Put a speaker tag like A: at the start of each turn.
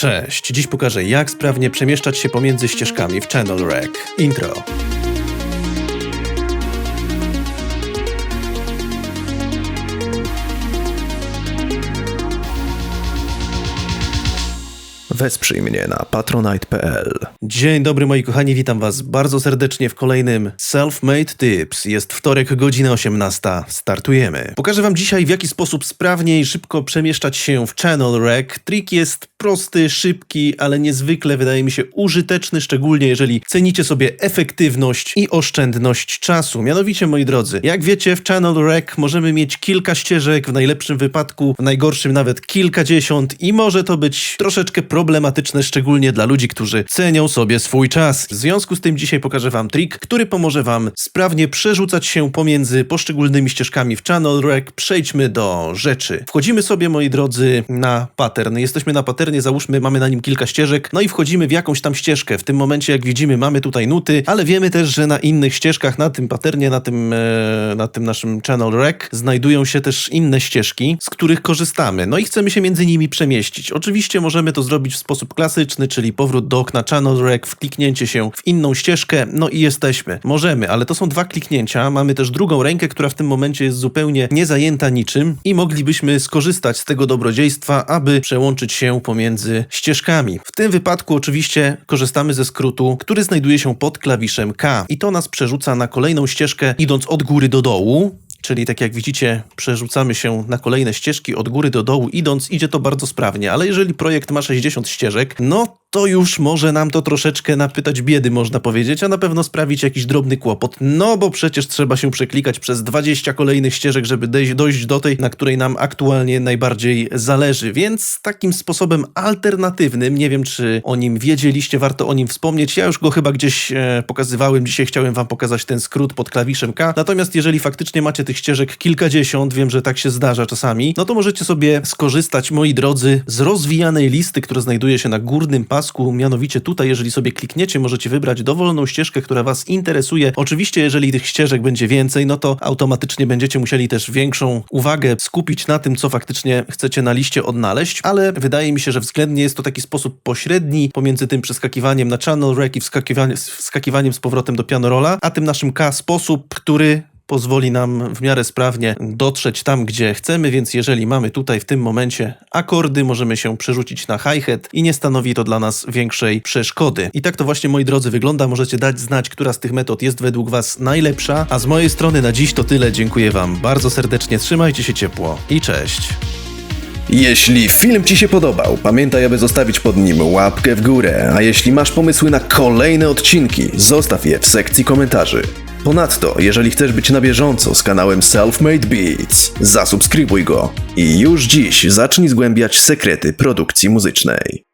A: Cześć, dziś pokażę jak sprawnie przemieszczać się pomiędzy ścieżkami w Channel Rack. Intro.
B: Wesprzyj mnie na patronite.pl.
A: Dzień dobry moi kochani, witam was bardzo serdecznie w kolejnym Self-Made Tips. Jest wtorek, godzina 18. Startujemy. Pokażę wam dzisiaj w jaki sposób sprawnie i szybko przemieszczać się w Channel Rack. Trik jest prosty, szybki, ale niezwykle wydaje mi się użyteczny, szczególnie jeżeli cenicie sobie efektywność i oszczędność czasu. Mianowicie moi drodzy, jak wiecie w Channel Rack możemy mieć kilka ścieżek, w najlepszym wypadku, w najgorszym nawet kilkadziesiąt i może to być troszeczkę problematyczne, szczególnie dla ludzi, którzy cenią sobie swój czas. W związku z tym dzisiaj pokażę Wam trik, który pomoże Wam sprawnie przerzucać się pomiędzy poszczególnymi ścieżkami w Channel Rack. Przejdźmy do rzeczy. Wchodzimy sobie, moi drodzy, na pattern. Jesteśmy na patternie, załóżmy, mamy na nim kilka ścieżek, no i wchodzimy w jakąś tam ścieżkę. W tym momencie, jak widzimy, mamy tutaj nuty, ale wiemy też, że na innych ścieżkach, na tym patternie, na tym, e, na tym naszym Channel Rack znajdują się też inne ścieżki, z których korzystamy. No i chcemy się między nimi przemieścić. Oczywiście możemy to zrobić w sposób klasyczny, czyli powrót do okna Channel Rack, wkliknięcie się w inną ścieżkę, no i jesteśmy. Możemy, ale to są dwa kliknięcia. Mamy też drugą rękę, która w tym momencie jest zupełnie niezajęta niczym i moglibyśmy skorzystać z tego dobrodziejstwa, aby przełączyć się pomiędzy ścieżkami. W tym wypadku oczywiście korzystamy ze skrótu, który znajduje się pod klawiszem K i to nas przerzuca na kolejną ścieżkę, idąc od góry do dołu. Czyli tak jak widzicie, przerzucamy się na kolejne ścieżki od góry do dołu, idąc, idzie to bardzo sprawnie, ale jeżeli projekt ma 60 ścieżek, no to już może nam to troszeczkę napytać biedy, można powiedzieć, a na pewno sprawić jakiś drobny kłopot. No bo przecież trzeba się przeklikać przez 20 kolejnych ścieżek, żeby dojść, do tej, na której nam aktualnie najbardziej zależy. Więc takim sposobem alternatywnym, nie wiem czy o nim wiedzieliście, warto o nim wspomnieć. Ja już go chyba gdzieś e, pokazywałem, dzisiaj chciałem wam pokazać ten skrót pod klawiszem K. Natomiast jeżeli faktycznie macie tych ścieżek kilkadziesiąt, wiem, że tak się zdarza czasami, no to możecie sobie skorzystać, moi drodzy, z rozwijanej listy, która znajduje się na górnym pasku. Mianowicie tutaj, jeżeli sobie klikniecie, możecie wybrać dowolną ścieżkę, która Was interesuje. Oczywiście, jeżeli tych ścieżek będzie więcej, no to automatycznie będziecie musieli też większą uwagę skupić na tym, co faktycznie chcecie na liście odnaleźć, ale wydaje mi się, że względnie jest to taki sposób pośredni pomiędzy tym przeskakiwaniem na channel rack i wskakiwaniem, wskakiwaniem z powrotem do pianorola, a tym naszym K sposób, który pozwoli nam w miarę sprawnie dotrzeć tam, gdzie chcemy, więc jeżeli mamy tutaj w tym momencie akordy, możemy się przerzucić na hi-hat i nie stanowi to dla nas większej przeszkody. I tak to właśnie, moi drodzy, wygląda. Możecie dać znać, która z tych metod jest według Was najlepsza. A z mojej strony na dziś to tyle. Dziękuję Wam bardzo serdecznie. Trzymajcie się ciepło i cześć.
B: Jeśli film Ci się podobał, pamiętaj, aby zostawić pod nim łapkę w górę, a jeśli masz pomysły na kolejne odcinki, zostaw je w sekcji komentarzy. Ponadto, jeżeli chcesz być na bieżąco z kanałem Selfmade Beats, zasubskrybuj go i już dziś zacznij zgłębiać sekrety produkcji muzycznej.